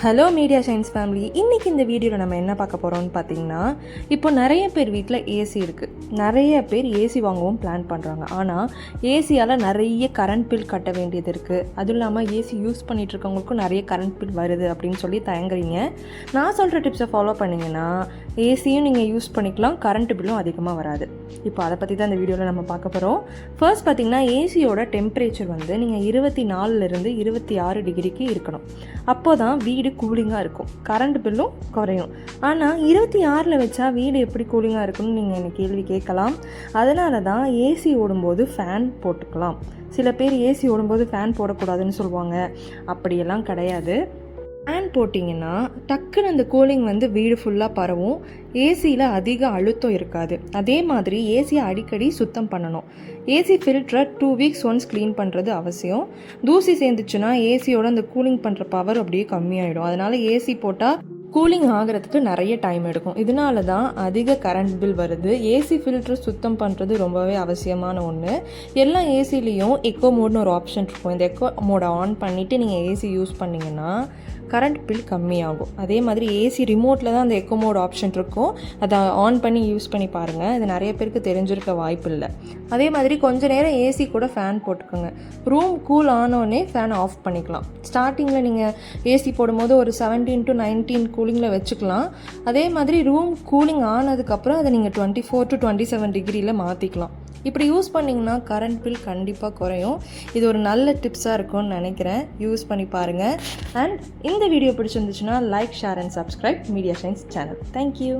Hello media science family இன்றைக்கி இந்த வீடியோவில் நம்ம என்ன பார்க்க போகிறோம்னு பார்த்தீங்கன்னா இப்போ நிறைய பேர் வீட்டில் ஏசி இருக்குது நிறைய பேர் ஏசி வாங்கவும் பிளான் பண்ணுறாங்க ஆனால் ஏசியால் நிறைய கரண்ட் பில் கட்ட வேண்டியது இருக்குது அதுவும் இல்லாமல் ஏசி யூஸ் பண்ணிட்டு இருக்கவங்களுக்கும் நிறைய கரண்ட் பில் வருது அப்படின்னு சொல்லி தயங்குறீங்க. நான் சொல்கிற டிப்ஸை ஃபாலோ பண்ணிங்கன்னா ஏசியும் நீங்கள் யூஸ் பண்ணிக்கலாம் கரண்ட் பில்லும் அதிகமாக வராது. இப்போ அதை பற்றி தான் இந்த வீடியோவில் நம்ம பார்க்க போகிறோம் ஃபர்ஸ்ட் பார்த்தீங்கன்னா ஏசியோட டெம்பரேச்சர் வந்து நீங்கள் இருபத்தி நாலுலேருந்து இருபத்தி ஆறு டிகிரிக்கு இருக்கணும். அப்போ தான் வீடு கூலிங்காக இருக்கும். கரண்ட் பில்லும் குறையும். ஆனால் இருபத்தி ஆறில் வச்சா வீடு எப்படி கூலிங்காக இருக்கும்னு நீங்கள் எனக்கு கேள்வி கேட்கலாம். அதனால தான் ஏசி ஓடும்போது ஃபேன் போட்டுக்கலாம். சில பேர் ஏசி ஓடும்போது ஃபேன் போடக்கூடாதுன்னு சொல்லுவாங்க. அப்படியெல்லாம் கிடையாது. ஃபேன் போட்டிங்கன்னா டக்குன்னு அந்த கூலிங் வந்து வீடு ஃபுல்லாக பரவும். ஏசியில் அதிக அழுத்தம் இருக்காது. அதே மாதிரி ஏசியை அடிக்கடி சுத்தம் பண்ணணும். ஏசி ஃபில்டரை டூ வீக்ஸ் ஒன்ஸ் க்ளீன் பண்ணுறது அவசியம். தூசி சேர்ந்துச்சுன்னா ஏசியோட அந்த கூலிங் பண்ணுற பவர் அப்படியே கம்மியாயிடும். அதனால் ஏசி போட்டால் கூலிங் ஆகிறதுக்கு நிறைய டைம் எடுக்கும். இதனால தான் அதிக கரண்ட் பில் வருது. ஏசி ஃபில்டர் சுத்தம் பண்ணுறது ரொம்பவே அவசியமான ஒன்று எல்லா ஏசிலையும் எக்கோ மோட்னு ஒரு ஆப்ஷன் இருக்கும். இந்த எக்கோ மோடை ஆன் பண்ணிவிட்டு நீங்கள் ஏசி யூஸ் பண்ணிங்கன்னா கரண்ட் பில் கம்மியாகும். அதே மாதிரி ஏசி ரிமோட்டில் தான் அந்த எக்கோ மோட் ஆப்ஷன் இருக்கும். அதை ஆன் பண்ணி யூஸ் பண்ணி பாருங்கள் இது நிறைய பேருக்கு தெரிஞ்சிருக்க வாய்ப்பு இல்லை. அதே மாதிரி கொஞ்ச நேரம் ஏசி கூட ஃபேன் போட்டுக்கோங்க. ரூம் கூல் ஆனோடனே ஃபேன் ஆஃப் பண்ணிக்கலாம். ஸ்டார்டிங்கில் நீங்கள் ஏசி போடும்போது ஒரு செவன்டீன் டு நைன்டீன் கூலிங்கில் வச்சுக்கலாம். அதே மாதிரி ரூம் கூலிங் ஆனதுக்கப்புறம் அதை நீங்கள் twenty four to twenty seven டிகிரியில் மாற்றிக்கலாம் இப்படி யூஸ் பண்ணிங்கன்னா கரண்ட் பில் கண்டிப்பாக குறையும். இது ஒரு நல்ல டிப்ஸாக இருக்கும்னு நினைக்கிறேன். யூஸ் பண்ணி பாருங்கள் அண்ட் இந்த வீடியோ பிடிச்சிருந்துச்சுன்னா like share and subscribe media science channel thank you